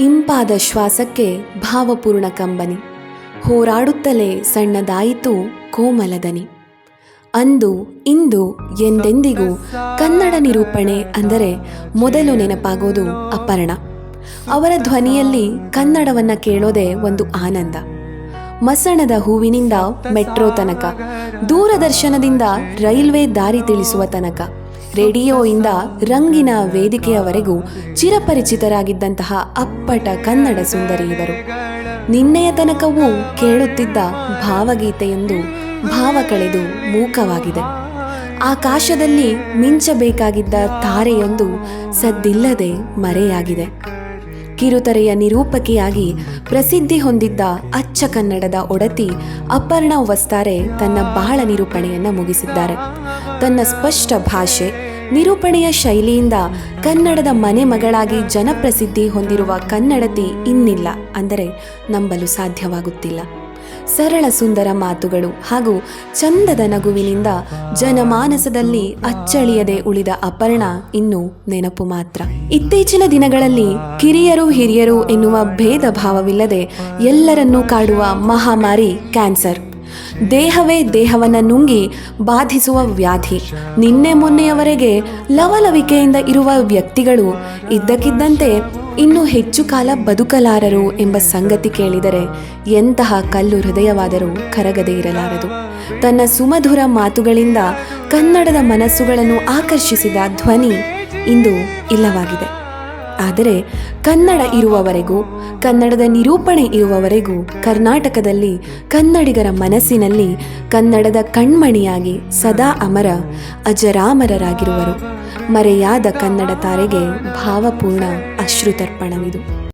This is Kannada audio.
ಇಂಪಾದ ಶ್ವಾಸಕ್ಕೆ ಭಾವಪೂರ್ಣ ಕಂಬನಿ. ಹೋರಾಡುತ್ತಲೇ ಸಣ್ಣದಾಯಿತು ಕೋಮಲದನಿ. ಅಂದು, ಇಂದು, ಎಂದೆಂದಿಗೂ ಕನ್ನಡ ನಿರೂಪಣೆ ಅಂದರೆ ಮೊದಲು ನೆನಪಾಗೋದು ಅಪರ್ಣ. ಅವರ ಧ್ವನಿಯಲ್ಲಿ ಕನ್ನಡವನ್ನ ಕೇಳೋದೇ ಒಂದು ಆನಂದ. ಮಸಣದ ಹೂವಿನಿಂದ ಮೆಟ್ರೋ ತನಕ, ದೂರದರ್ಶನದಿಂದ ರೈಲ್ವೆ ದಾರಿ ತಿಳಿಸುವ ತನಕ. ರೇಡಿಯೋಯಿಂದ ರಂಗಿನ ವೇದಿಕೆಯವರೆಗೂ ಚಿರಪರಿಚಿತರಾಗಿದ್ದಂತಹ ಅಪ್ಪಟ ಕನ್ನಡ ಸುಂದರಿ ಇವರು. ನಿನ್ನೆಯ ತನಕವೂ ಕೇಳುತ್ತಿದ್ದ ಭಾವಗೀತೆಯೊಂದು ಭಾವ ಕಳೆದು ಮೂಕವಾಗಿದೆ. ಆಕಾಶದಲ್ಲಿ ಮಿಂಚಬೇಕಾಗಿದ್ದ ತಾರೆಯೊಂದು ಸದ್ದಿಲ್ಲದೆ ಮರೆಯಾಗಿದೆ. ಕಿರುತೆರೆಯ ನಿರೂಪಕಿಯಾಗಿ ಪ್ರಸಿದ್ಧಿ ಹೊಂದಿದ್ದ ಅಚ್ಚ ಕನ್ನಡದ ಒಡತಿ ಅಪರ್ಣ ವಸ್ತಾರೆ ತನ್ನ ಬಾಳ ನಿರೂಪಣೆಯನ್ನು ಮುಗಿಸಿದ್ದಾರೆ. ತನ್ನ ಸ್ಪಷ್ಟ ಭಾಷೆ ನಿರೂಪಣೆಯ ಶೈಲಿಯಿಂದ ಕನ್ನಡದ ಮನೆ ಮಗಳಾಗಿ ಜನಪ್ರಸಿದ್ಧಿ ಹೊಂದಿರುವ ಕನ್ನಡತಿ ಇನ್ನಿಲ್ಲ ಅಂದರೆ ನಂಬಲು ಸಾಧ್ಯವಾಗುತ್ತಿಲ್ಲ. ಸರಳ ಸುಂದರ ಮಾತುಗಳು ಹಾಗೂ ಚಂದದ ನಗುವಿನಿಂದ ಜನಮಾನಸದಲ್ಲಿ ಅಚ್ಚಳಿಯದೆ ಉಳಿದ ಅಪರ್ಣ ಇನ್ನು ನೆನಪು ಮಾತ್ರ. ಇತ್ತೀಚಿನ ದಿನಗಳಲ್ಲಿ ಕಿರಿಯರು ಹಿರಿಯರು ಎನ್ನುವ ಭೇದ ಭಾವವಿಲ್ಲದೆ ಎಲ್ಲರನ್ನೂ ಕಾಡುವ ಮಹಾಮಾರಿ ಕ್ಯಾನ್ಸರ್. ದೇಹವೇ ದೇಹವನ್ನ ನುಂಗಿ ಬಾಧಿಸುವ ವ್ಯಾಧಿ. ನಿನ್ನೆ ಮೊನ್ನೆಯವರೆಗೆ ಲವಲವಿಕೆಯಿಂದ ಇರುವ ವ್ಯಕ್ತಿಗಳು ಇದ್ದಕ್ಕಿದ್ದಂತೆ ಇನ್ನು ಹೆಚ್ಚು ಕಾಲ ಬದುಕಲಾರರು ಎಂಬ ಸಂಗತಿ ಕೇಳಿದರೆ ಎಂತಹ ಕಲ್ಲು ಹೃದಯವಾದರೂ ಕರಗದೇ ಇರಲಾರದು. ತನ್ನ ಸುಮಧುರ ಮಾತುಗಳಿಂದ ಕನ್ನಡದ ಮನಸ್ಸುಗಳನ್ನು ಆಕರ್ಷಿಸಿದ ಧ್ವನಿ ಇಂದು ಇಲ್ಲವಾಗಿದೆ. ಆದರೆ ಕನ್ನಡ ಇರುವವರೆಗೂ ಕನ್ನಡದ ನಿರೂಪಣೆ ಇರುವವರೆಗೂ ಕರ್ನಾಟಕದಲ್ಲಿ ಕನ್ನಡಿಗರ ಮನಸ್ಸಿನಲ್ಲಿ ಕನ್ನಡದ ಕಣ್ಮಣಿಯಾಗಿ ಸದಾ ಅಮರ, ಅಜರಾಮರರಾಗಿರುವರು. ಮರೆಯಾದ ಕನ್ನಡ ತಾರೆಗೆ ಭಾವಪೂರ್ಣ ಅಶ್ರುತರ್ಪಣವಿದು.